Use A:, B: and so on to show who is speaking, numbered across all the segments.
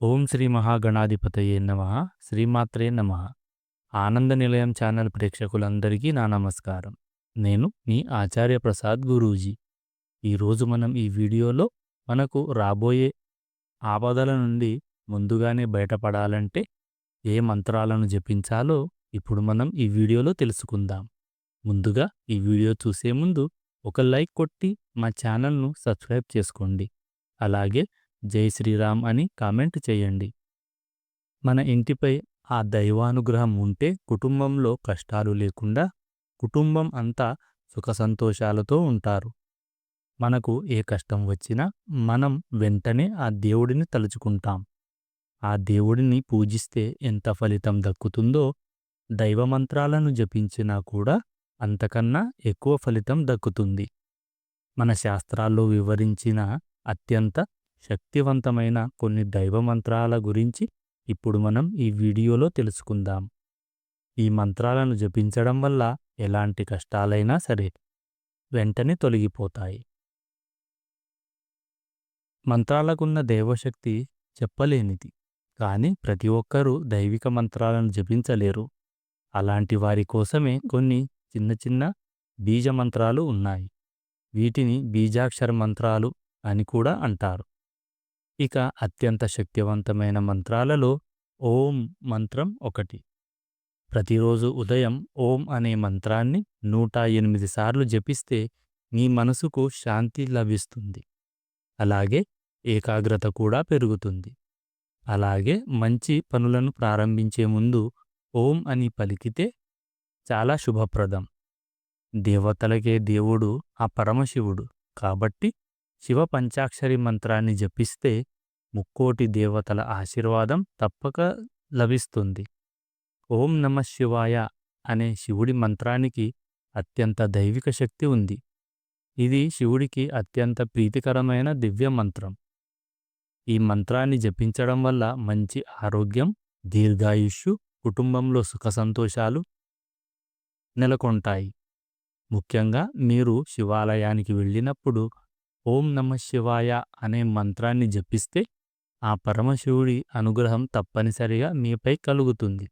A: ఓం శ్రీ మహాగణాధిపతయే నమ. శ్రీమాత్రే నమ. ఆనంద నిలయం ఛానల్ ప్రేక్షకులందరికీ నా నమస్కారం. నేను మీ ఆచార్య ప్రసాద్ గురూజీ. ఈరోజు మనం ఈ వీడియోలో మనకు రాబోయే ఆపదల నుండి ముందుగానే బయటపడాలంటే ఏ మంత్రాలను జపించాలో ఇప్పుడు మనం ఈ వీడియోలో తెలుసుకుందాం. ముందుగా ఈ వీడియో చూసే ముందు ఒక లైక్ కొట్టి మా ఛానల్ను సబ్స్క్రైబ్ చేసుకోండి. అలాగే జై శ్రీరామ్ అని కామెంట్ చేయండి. మన ఇంటిపై ఆ దైవానుగ్రహం ఉంటే కుటుంబంలో కష్టాలు లేకుండా కుటుంబం అంతా సుఖ సంతోషాలతో ఉంటారు. మనకు ఏ కష్టం వచ్చినా మనం వెంటనే ఆ దేవుడిని తలుచుకుంటాం. ఆ దేవుడిని పూజిస్తే ఎంత ఫలితం దక్కుతుందో దైవమంత్రాలను జపించినా కూడా అంతకన్నా ఎక్కువ ఫలితం దక్కుతుంది. మన శాస్త్రాల్లో వివరించిన అత్యంత శక్తివంతమైన కొన్ని దైవమంత్రాల గురించి ఇప్పుడు మనం ఈ వీడియోలో తెలుసుకుందాం. ఈ మంత్రాలను జపించడం వల్ల ఎలాంటి కష్టాలైనా సరే వెంటనే తొలగిపోతాయి. మంత్రాలకున్న దైవశక్తి చెప్పలేనిది కానీ ప్రతి ఒక్కరూ దైవిక మంత్రాలను జపించలేరు. అలాంటి వారి కోసమే కొన్ని చిన్న చిన్న బీజ మంత్రాలు ఉన్నాయి. వీటిని బీజాక్షర మంత్రాలు అని కూడా అంటారు. ఇక అత్యంత శక్తివంతమైన మంత్రాలలో ఓం మంత్రం ఒకటి. ప్రతిరోజు ఉదయం ఓం అనే మంత్రాన్ని నూట ఎనిమిది సార్లు జపిస్తే మీ మనసుకు శాంతి లభిస్తుంది. అలాగే ఏకాగ్రత కూడా పెరుగుతుంది. అలాగే మంచి పనులను ప్రారంభించే ముందు ఓం అని పలికితే చాలా శుభప్రదం. దేవతలకే దేవుడు ఆ పరమశివుడు కాబట్టి శివ పంచాక్షరి మంత్రాన్ని జపిస్తే ముక్కోటి దేవతల ఆశీర్వాదం తప్పక లభిస్తుంది. ఓం నమ శివాయ అనే శివుడి మంత్రానికి అత్యంత దైవిక శక్తి ఉంది. ఇది శివుడికి అత్యంత ప్రీతికరమైన దివ్య మంత్రం. ఈ మంత్రాన్ని జపించడం వల్ల మంచి ఆరోగ్యం దీర్ఘాయుష్యు కుటుంబంలో సుఖ సంతోషాలు నెలకొంటాయి. ముఖ్యంగా మీరు శివాలయానికి వెళ్ళినప్పుడు ఓం నమ శివాయ అనే మంత్రాన్ని జపిస్తే ఆ పరమశివుడి అనుగ్రహం తప్పనిసరిగా మీపై కలుగుతుంది.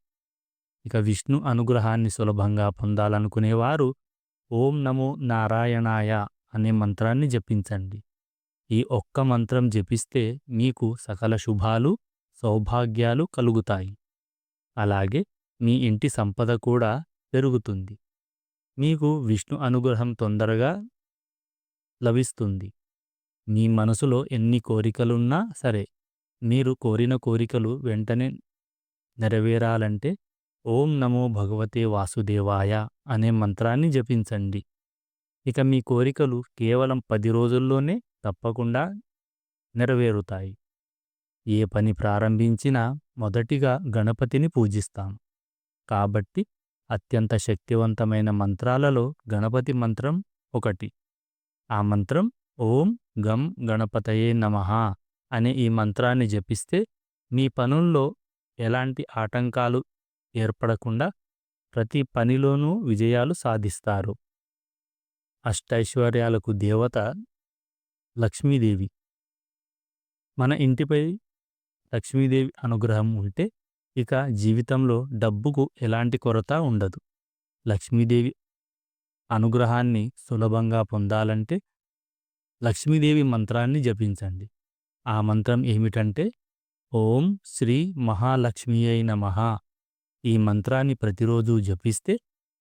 A: ఇక విష్ణు అనుగ్రహాన్ని సులభంగా పొందాలనుకునేవారు ఓం నమో నారాయణాయ అనే మంత్రాన్ని జపించండి. ఈ ఒక్క మంత్రం జపిస్తే మీకు సకల శుభాలు సౌభాగ్యాలు కలుగుతాయి. అలాగే మీ ఇంటి సంపద కూడా పెరుగుతుంది. మీకు విష్ణు అనుగ్రహం తొందరగా లభిస్తుంది. మీ మనసులో ఎన్ని కోరికలున్నా సరే మీరు కోరిన కోరికలు వెంటనే నెరవేరాలంటే ఓం నమో భగవతే వాసుదేవాయ అనే మంత్రాన్ని జపించండి. ఇక మీ కోరికలు కేవలం పది రోజుల్లోనే తప్పకుండా నెరవేరుతాయి. ఏ పని ప్రారంభించినా మొదటిగా గణపతిని పూజిస్తాం. కాబట్టి అత్యంత శక్తివంతమైన మంత్రాలలో గణపతి మంత్రం ఒకటి. ఆ మంత్రం ఓం గం గణపతయే నమ అనే ఈ మంత్రాన్ని జపిస్తే మీ పనుల్లో ఎలాంటి ఆటంకాలు ఏర్పడకుండా ప్రతి పనిలోనూ విజయాలు సాధిస్తారు. అష్టైశ్వర్యాలకు దేవత లక్ష్మీదేవి. మన ఇంటిపై లక్ష్మీదేవి అనుగ్రహం ఉంటే ఇక జీవితంలో డబ్బుకు ఎలాంటి కొరత ఉండదు. లక్ష్మీదేవి అనుగ్రహాన్ని సులభంగా పొందాలంటే లక్ష్మీదేవి మంత్రాన్ని జపించండి. ఆ మంత్రం ఏమిటంటే ఓం శ్రీ మహాలక్ష్మియైన మహా ఈ మంత్రాన్ని ప్రతిరోజు జపిస్తే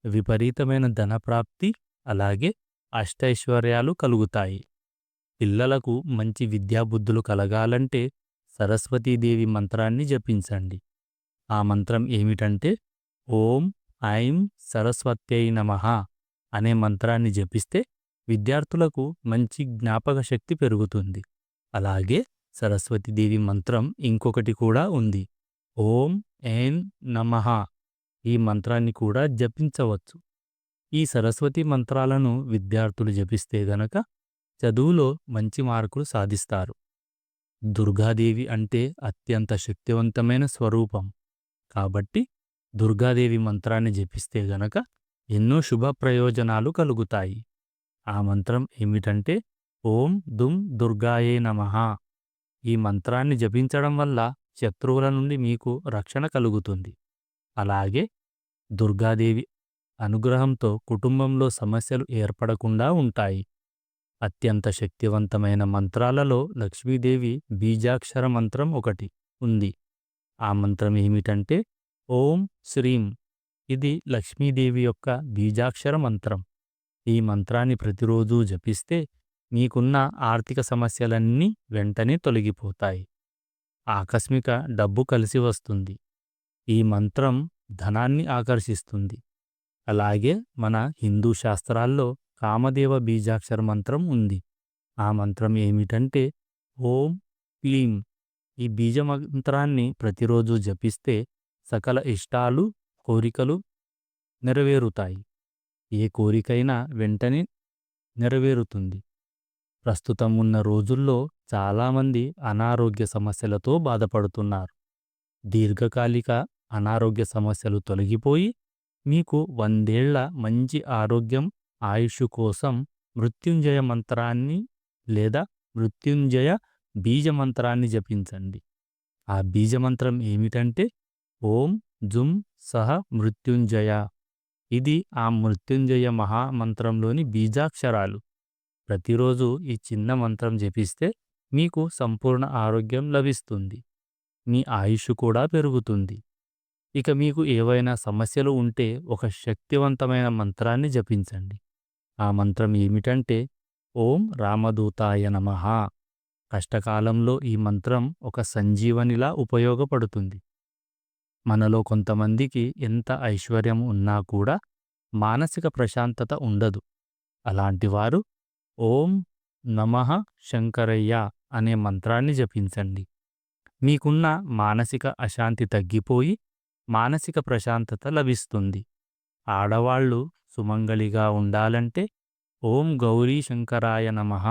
A: విపరీతమైన ధనప్రాప్తి అలాగే అష్టైశ్వర్యాలు కలుగుతాయి. పిల్లలకు మంచి విద్యాబుద్ధులు కలగాలంటే సరస్వతీదేవి మంత్రాన్ని జపించండి. ఆ మంత్రం ఏమిటంటే ఓం ఐం సరస్వత్యై నమ అనే మంత్రాన్ని జపిస్తే విద్యార్థులకు మంచి జ్ఞాపక శక్తి పెరుగుతుంది. అలాగే సరస్వతీదేవి మంత్రం ఇంకొకటి కూడా ఉంది. ఓం ఏన్ నమః ఈ మంత్రాన్ని కూడా జపించవచ్చు. ఈ సరస్వతి మంత్రాలను విద్యార్థులు జపిస్తే గనక చదువులో మంచి మార్కులు సాధిస్తారు. దుర్గాదేవి అంటే అత్యంత శక్తివంతమైన స్వరూపం. కాబట్టి దుర్గాదేవి మంత్రాన్ని జపిస్తే గనక ఎన్నో శుభ ప్రయోజనాలు కలుగుతాయి. ఆ మంత్రం ఏమిటంటే ఓం దుం దుర్గాయే నమ. ఈ మంత్రాన్ని జపించడం వల్ల శత్రువుల నుండి మీకు రక్షణ కలుగుతుంది. అలాగే దుర్గాదేవి అనుగ్రహంతో కుటుంబంలో సమస్యలు ఏర్పడకుండా ఉంటాయి. అత్యంత శక్తివంతమైన మంత్రాలలో లక్ష్మీదేవి బీజాక్షర మంత్రం ఒకటి ఉంది. ఆ మంత్రం ఏమిటంటే ఓం శ్రీం. ఇది లక్ష్మీదేవి యొక్క బీజాక్షర మంత్రం. ఈ మంత్రాన్ని ప్రతిరోజూ జపిస్తే మీకున్న ఆర్థిక సమస్యలన్నీ వెంటనే తొలగిపోతాయి. ఆకస్మిక డబ్బు కలిసి వస్తుంది. ఈ మంత్రం ధనాన్ని ఆకర్షిస్తుంది. అలాగే మన హిందూ శాస్త్రాల్లో కామదేవ బీజాక్షర మంత్రం ఉంది. ఆ మంత్రం ఏమిటంటే ఓం క్లీం. ఈ బీజ మంత్రాన్ని ప్రతిరోజు జపిస్తే సకల ఇష్టాలు కోరికలు నెరవేరుతాయి. ఏ కోరికైనా వెంటనే నెరవేరుతుంది. ప్రస్తుతం ఉన్న రోజుల్లో చాలామంది అనారోగ్య సమస్యలతో బాధపడుతున్నారు. దీర్ఘకాలిక అనారోగ్య సమస్యలు తొలగిపోయి మీకు వందేళ్ళ మంచి ఆరోగ్యం ఆయుష్ కోసం మృత్యుంజయ మంత్రాన్ని లేదా మృత్యుంజయ బీజమంత్రాన్ని జపించండి. ఆ బీజమంత్రం ఏమిటంటే ఓం జుం సహ మృత్యుంజయ. ఇది ఆ మృత్యుంజయ మహామంత్రంలోని బీజాక్షరాలు. ప్రతిరోజు ఈ చిన్న మంత్రం జపిస్తే మీకు సంపూర్ణ ఆరోగ్యం లభిస్తుంది. మీ ఆయుష్ కూడా పెరుగుతుంది. ఇక మీకు ఏవైనా సమస్యలు ఉంటే ఒక శక్తివంతమైన మంత్రాన్ని జపించండి. ఆ మంత్రం ఏమిటంటే ఓం రామదూతాయ నమ. కష్టకాలంలో ఈ మంత్రం ఒక సంజీవనిలా ఉపయోగపడుతుంది. మనలో కొంతమందికి ఎంత ఐశ్వర్యం ఉన్నా కూడా మానసిక ప్రశాంతత ఉండదు. అలాంటివారు ఓం నమః శంకరయ్య అనే మంత్రాన్ని జపించండి. మీకున్న మానసిక అశాంతి తగ్గిపోయి మానసిక ప్రశాంతత లభిస్తుంది. ఆడవాళ్ళు సుమంగళిగా ఉండాలంటే ఓం గౌరీ శంకరాయ నమః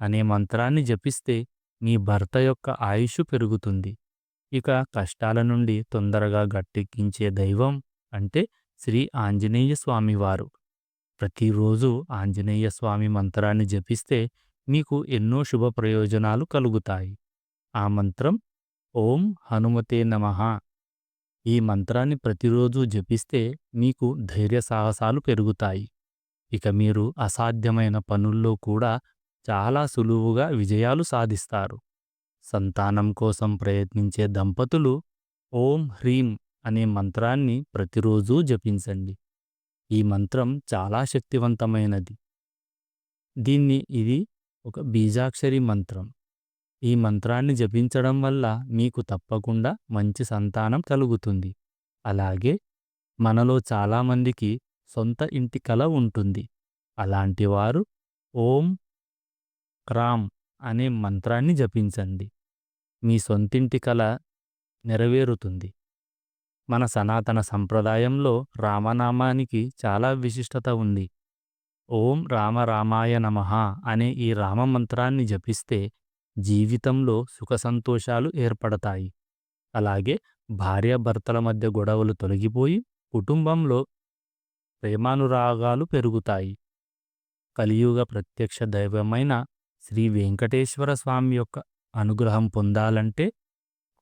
A: అనే మంత్రాన్ని జపిస్తే మీ భర్త యొక్క ఆయుష్ పెరుగుతుంది. ఇక కష్టాల నుండి తొందరగా గట్టెక్కించే దైవం అంటే శ్రీ ఆంజనేయ స్వామివారు. ప్రతిరోజు ఆంజనేయ స్వామి మంత్రాన్ని జపిస్తే మీకు ఎన్నో శుభ ప్రయోజనాలు కలుగుతాయి. ఆ మంత్రం ఓం హనుమతే నమ. ఈ మంత్రాన్ని ప్రతిరోజు జపిస్తే మీకు ధైర్య సాహసాలు పెరుగుతాయి. ఇక మీరు అసాధ్యమైన పనుల్లో కూడా చాలా సులువుగా విజయాలు సాధిస్తారు. సంతానం కోసం ప్రయత్నించే దంపతులు ఓం హ్రీం అనే మంత్రాన్ని ప్రతిరోజూ జపించండి. ఈ మంత్రం చాలా శక్తివంతమైనది. దీన్ని ఇది ఒక బీజాక్షరి మంత్రం. ఈ మంత్రాన్ని జపించడం వల్ల మీకు తప్పకుండా మంచి సంతానం కలుగుతుంది. అలాగే మనలో చాలామందికి సొంత ఇంటి కల ఉంటుంది. అలాంటివారు ఓం క్రామ్ అనే మంత్రాన్ని జపించండి. మీ సొంతింటి కల నెరవేరుతుంది. మన సనాతన సంప్రదాయంలో రామనామానికి చాలా విశిష్టత ఉంది. ఓం రామ రామాయ నమః అనే ఈ రామ మంత్రాన్ని జపిస్తే జీవితంలో సుఖ సంతోషాలు ఏర్పడతాయి. అలాగే భార్యాభర్తల మధ్య గొడవలు తొలగిపోయి కుటుంబంలో ప్రేమానురాగాలు పెరుగుతాయి. కలియుగ ప్రత్యక్ష దైవమైన శ్రీ వెంకటేశ్వర స్వామి యొక్క అనుగ్రహం పొందాలంటే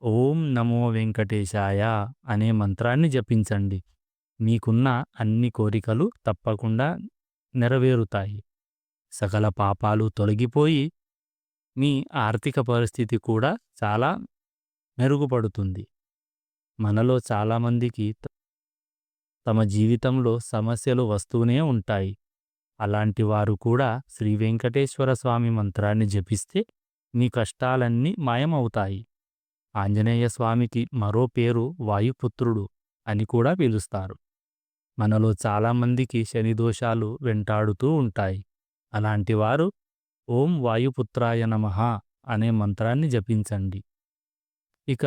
A: ఓం నమో వెంకటేశాయ అనే మంత్రాన్ని జపించండి. మీకున్న అన్ని కోరికలు తప్పకుండా నెరవేరుతాయి. సకల పాపాలు తొలగిపోయి మీ ఆర్థిక పరిస్థితి కూడా చాలా మెరుగుపడుతుంది. మనలో చాలామందికి తమ జీవితంలో సమస్యలు వస్తూనే ఉంటాయి. అలాంటి వారు కూడా శ్రీ వెంకటేశ్వర స్వామి మంత్రాన్ని జపిస్తే మీ కష్టాలన్నీ మాయమవుతాయి. ఆంజనేయ స్వామికి మరో పేరు వాయుపుత్రుడు అని కూడా పిలుస్తారు. మనలో చాలామందికి శనిదోషాలు వెంటాడుతూ ఉంటాయి. అలాంటివారు ఓం వాయుపుత్రాయ నమః అనే మంత్రాన్ని జపించండి. ఇక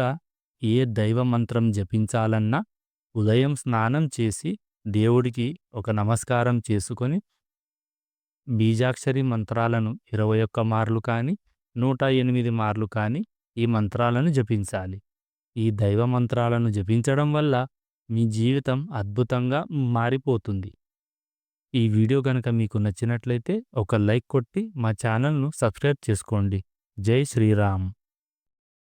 A: ఏ దైవ మంత్రం జపించాలన్నా ఉదయం స్నానం చేసి దేవుడికి ఒక నమస్కారం చేసుకొని బీజాక్షరి మంత్రాలను ఇరవై ఒక్క మార్లు కాని నూట ఎనిమిది మార్లు కాని ఈ మంత్రాలను జపించాలి. ఈ దైవ మంత్రాలను జపించడం వల్ల మీ జీవితం అద్భుతంగా మారిపోతుంది. ఈ వీడియో గనక మీకు నచ్చినట్లయితే ఒక లైక్ కొట్టి మా ఛానల్ను సబ్స్క్రైబ్ చేసుకోండి. జై శ్రీరామ్.